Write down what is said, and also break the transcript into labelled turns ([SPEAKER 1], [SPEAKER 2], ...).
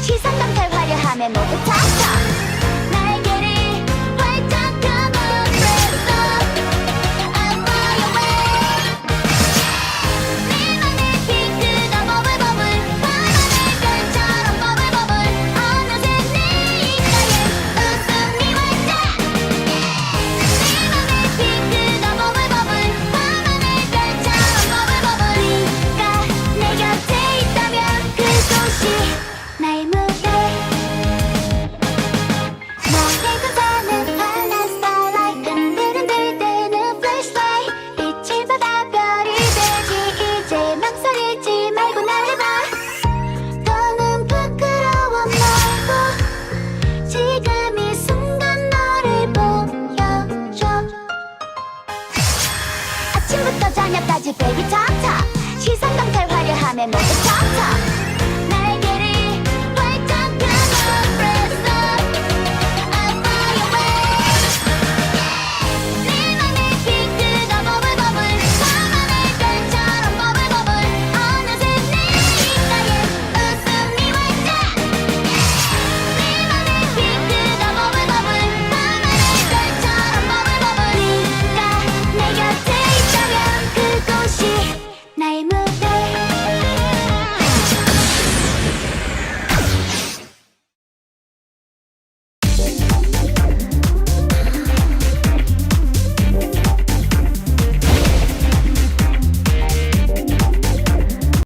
[SPEAKER 1] 시선 감탈 화려함에 모두 닥쳐 아침부터 저녁까지 베이비 탑탑 시선 강탈 화려함에 모두 탑탑